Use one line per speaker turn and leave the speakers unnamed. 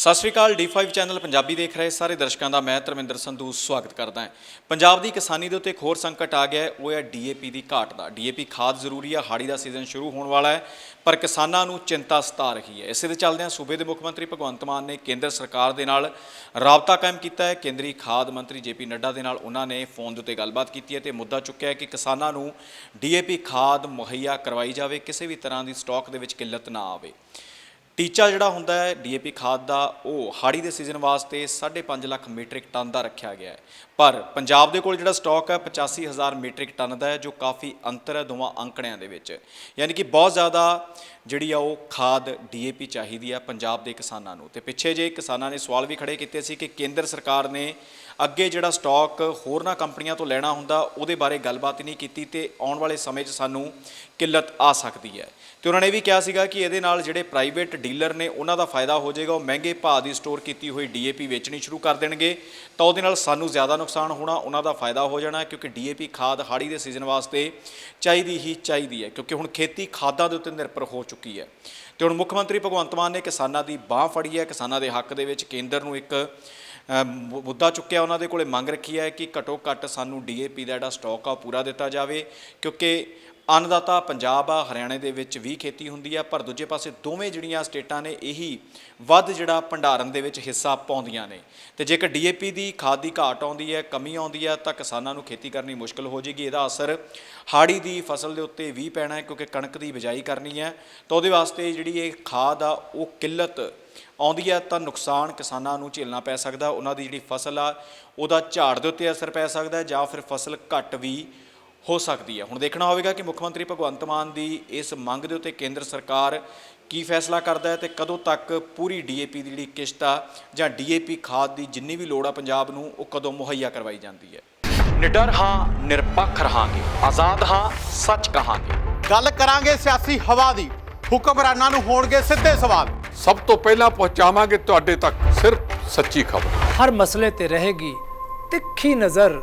ਸਤਿ ਸ਼੍ਰੀ ਅਕਾਲ D5 channel Punjabi ਦੇਖ ਰਹੇ ਸਾਰੇ ਦਰਸ਼ਕਾਂ ਦਾ, ਮੈਂ ਧਰਮਿੰਦਰ ਸੰਧੂ ਸਵਾਗਤ ਕਰਦਾ ਹਾਂ। ਪੰਜਾਬ ਦੀ ਕਿਸਾਨੀ ਦੇ ਉੱਤੇ ਇੱਕ ਹੋਰ ਸੰਕਟ ਆ ਗਿਆ ਹੈ, ਉਹ ਹੈ DAP ਦੀ ਘਾਟ ਦਾ। DAP ਖਾਦ ਜ਼ਰੂਰੀ ਆ ਹਾੜੀ ਦਾ ਸੀਜ਼ਨ ਸ਼ੁਰੂ ਹੋਣ ਵਾਲਾ ਹੈ, ਪਰ ਕਿਸਾਨਾਂ ਨੂੰ ਚਿੰਤਾ ਸਤਾ ਰਹੀ ਹੈ। ਇਸੇ ਦੇ ਚੱਲਦਿਆਂ ਸੂਬੇ ਦੇ ਮੁੱਖ ਮੰਤਰੀ ਭਗਵੰਤ ਮਾਨ ਨੇ ਕੇਂਦਰ ਸਰਕਾਰ ਦੇ ਨਾਲ ਰਾਬਤਾ ਕਾਇਮ ਕੀਤਾ ਹੈ। ਕੇਂਦਰੀ ਖਾਦ ਮੰਤਰੀ ਜੇਪੀ ਨੱਡਾ ਦੇ ਨਾਲ ਉਹਨਾਂ ਨੇ ਫੋਨ ਦੇ ਉੱਤੇ ਗੱਲਬਾਤ ਕੀਤੀ ਹੈ ਤੇ ਮੁੱਦਾ ਚੁੱਕਿਆ ਹੈ ਕਿ ਕਿਸਾਨਾਂ ਨੂੰ DAP ਖਾਦ ਮੁਹੱਈਆ ਕਰਵਾਈ ਜਾਵੇ, ਕਿਸੇ ਵੀ ਤਰ੍ਹਾਂ ਦੀ ਸਟਾਕ ਦੇ ਵਿੱਚ ਕਿੱਲਤ ਨਾ ਆਵੇ। ਟੀਚਾ ਜਿਹੜਾ ਹੁੰਦਾ ਹੈ, ਡੀਏਪੀ ਖਾਦ ਦਾ, ਉਹ ਹਾੜੀ ਦੇ ਸੀਜ਼ਨ ਵਾਸਤੇ 5.5 ਲੱਖ ਮੀਟ੍ਰਿਕ ਟਨ ਦਾ ਰੱਖਿਆ ਗਿਆ ਹੈ। ਪਰ ਪੰਜਾਬ ਦੇ ਕੋਲ ਜਿਹੜਾ ਸਟਾਕ ਹੈ 85000 ਮੀਟ੍ਰਿਕ ਟਨ ਦਾ ਹੈ, ਜੋ ਕਾਫੀ ਅੰਤਰ ਹੈ ਦੋਵਾਂ ਅੰਕੜਿਆਂ ਦੇ ਵਿੱਚ। ਯਾਨੀ ਕਿ ਬਹੁਤ ਜ਼ਿਆਦਾ ਜਿਹੜੀ ਆ ਉਹ ਖਾਦ ਡੀਏਪੀ ਚਾਹੀਦੀ ਆ ਪੰਜਾਬ ਦੇ ਕਿਸਾਨਾਂ ਨੂੰ। ਤੇ ਪਿੱਛੇ ਜੇ ਕਿਸਾਨਾਂ ਨੇ ਸਵਾਲ ਵੀ ਖੜੇ ਕੀਤੇ ਸੀ ਕਿ ਕੇਂਦਰ ਸਰਕਾਰ ਨੇ ਅੱਗੇ ਜਿਹੜਾ ਸਟਾਕ ਹੋਰਨਾਂ ਕੰਪਨੀਆਂ ਤੋਂ ਲੈਣਾ ਹੁੰਦਾ, ਉਹਦੇ ਬਾਰੇ ਗੱਲਬਾਤ ਨਹੀਂ ਕੀਤੀ ਤੇ ਆਉਣ ਵਾਲੇ ਸਮੇਂ 'ਚ ਸਾਨੂੰ ਕਿੱਲਤ ਆ ਸਕਦੀ ਹੈ। ਤੇ ਉਹਨਾਂ ਨੇ ਵੀ ਕਿਹਾ ਸੀਗਾ ਕਿ ਇਹਦੇ ਨਾਲ ਜਿਹੜੇ ਪ੍ਰਾਈਵੇਟ ਡੀਲਰ ਨੇ ਉਹਨਾਂ ਦਾ ਫਾਇਦਾ ਹੋ ਜਾਏਗਾ, ਉਹ ਮਹਿੰਗੇ ਭਾਅ ਦੀ ਸਟੋਰ ਕੀਤੀ ਹੋਈ ਡੀਏਪੀ ਵੇਚਣੀ ਸ਼ੁਰੂ ਕਰ ਦੇਣਗੇ। ਤਾਂ ਉਹਦੇ ਨਾਲ ਸਾਨੂੰ ਜ਼ਿਆਦਾ ਨੁਕਸਾਨ ਹੋਣਾ, ਉਹਨਾਂ ਦਾ ਫਾਇਦਾ ਹੋ ਜਾਣਾ, ਕਿਉਂਕਿ ਡੀਏਪੀ ਖਾਦ ਹਾੜੀ ਦੇ ਸੀਜ਼ਨ ਵਾਸਤੇ ਚਾਹੀਦੀ ਹੀ ਚਾਹੀਦੀ ਹੈ, ਕਿਉਂਕਿ ਹੁਣ ਖੇਤੀ ਖਾਦਾਂ ਦੇ ਉੱਤੇ ਨਿਰਭਰ ਹੋ ਚੁੱਕੀ ਹੈ। ਤੇ ਹੁਣ ਮੁੱਖ ਮੰਤਰੀ ਭਗਵੰਤ ਮਾਨ ਨੇ ਕਿਸਾਨਾਂ ਦੀ ਬਾਹ ਫੜੀ ਹੈ, ਕਿਸਾਨਾਂ ਦੇ ਹੱਕ ਦੇ ਵਿੱਚ ਕੇਂਦਰ ਨੂੰ ਇੱਕ ਮੁੱਦਾ ਚੁੱਕਿਆ ਉਹਨਾਂ ਦੇ ਕੋਲੇ ਮੰਗ ਰੱਖੀ ਹੈ ਕਿ ਘਟੋ ਘੱਟ ਸਾਨੂੰ ਡੀਏਪੀ ਦਾ ਜਿਹੜਾ ਸਟਾਕ ਆ ਉਹ ਪੂਰਾ ਦਿੱਤਾ ਜਾਵੇ, ਕਿਉਂਕਿ ਅੰਨਦਾਤਾ ਪੰਜਾਬ ਆ, ਹਰਿਆਣੇ ਦੇ ਵਿੱਚ ਵੀ ਖੇਤੀ ਹੁੰਦੀ ਆ, ਪਰ ਦੂਜੇ ਪਾਸੇ ਦੋਵੇਂ ਜਿਹੜੀਆਂ ਸਟੇਟਾਂ ਨੇ, ਇਹੀ ਵੱਧ ਜਿਹੜਾ ਭੰਡਾਰਨ ਦੇ ਵਿੱਚ ਹਿੱਸਾ ਪਾਉਂਦੀਆਂ ਨੇ। ਤੇ ਜੇਕਰ ਡੀਏਪੀ ਦੀ ਖਾਦ ਦੀ ਘਾਟ ਆਉਂਦੀ ਹੈ, ਕਮੀ ਆਉਂਦੀ ਹੈ, ਤਾਂ ਕਿਸਾਨਾਂ ਨੂੰ ਖੇਤੀ ਕਰਨੀ ਮੁਸ਼ਕਲ ਹੋ ਜੇਗੀ। ਇਹਦਾ ਅਸਰ ਹਾੜੀ ਦੀ ਫਸਲ ਦੇ ਉੱਤੇ ਵੀ ਪੈਣਾ ਹੈ, ਕਿਉਂਕਿ ਕਣਕ ਦੀ ਬਿਜਾਈ ਕਰਨੀ ਹੈ। ਤਾਂ ਉਹਦੇ ਵਾਸਤੇ ਜਿਹੜੀ ਇਹ ਖਾਦ ਆ, ਉਹ ਕਿੱਲਤ ਆਉਂਦੀ ਹੈ, ਤਾਂ ਨੁਕਸਾਨ ਕਿਸਾਨਾਂ ਨੂੰ ਝੇਲਣਾ ਪੈ ਸਕਦਾ। ਉਹਨਾਂ ਦੀ ਜਿਹੜੀ ਫਸਲ ਆ, ਉਹਦਾ ਝਾੜ ਦੇ ਉੱਤੇ ਅਸਰ ਪੈ ਸਕਦਾ ਜਾਂ ਫਿਰ ਫਸਲ ਘੱਟ ਵੀ ਹੋ ਸਕਦੀ ਹੈ। ਹੁਣ ਦੇਖਣਾ ਹੋਵੇਗਾ ਕਿ ਮੁੱਖ ਮੰਤਰੀ ਭਗਵੰਤ ਮਾਨ ਦੀ ਇਸ ਮੰਗ ਦੇ ਉੱਤੇ ਕੇਂਦਰ ਸਰਕਾਰ ਕੀ ਫੈਸਲਾ ਕਰਦਾ ਹੈ ਤੇ ਕਦੋਂ ਤੱਕ ਪੂਰੀ ਡੀਏਪੀ ਦੀ ਜਿਹੜੀ ਕਿਸ਼ਤ ਆ ਜਾਂ ਡੀਏਪੀ ਖਾਦ ਦੀ ਜਿੰਨੀ ਵੀ ਲੋੜ ਆ ਪੰਜਾਬ ਨੂੰ ਉਹ ਕਦੋਂ ਮੁਹੱਈਆ ਕਰਵਾਈ ਜਾਂਦੀ ਹੈ। ਨਿਡਰ ਹਾਂ ਨਿਰਪੱਖ ਰਹਾਂਗੇ। ਆਜ਼ਾਦ ਹਾਂ ਸੱਚ ਕਹਾਂਗੇ।
ਗੱਲ ਕਰਾਂਗੇ ਸਿਆਸੀ ਹਵਾ ਦੀ। ਹੁਕਮਰਾਨਾਂ ਨੂੰ ਹੋਣਗੇ ਸਿੱਧੇ ਸਵਾਲ।
ਸਭ ਤੋਂ ਪਹਿਲਾਂ ਪਹੁੰਚਾਵਾਂਗੇ ਤੁਹਾਡੇ ਤੱਕ ਸਿਰਫ ਸੱਚੀ ਖਬਰ।
ਹਰ ਮਸਲੇ ਤੇ ਰਹੇਗੀ ਤਿੱਖੀ ਨਜ਼ਰ।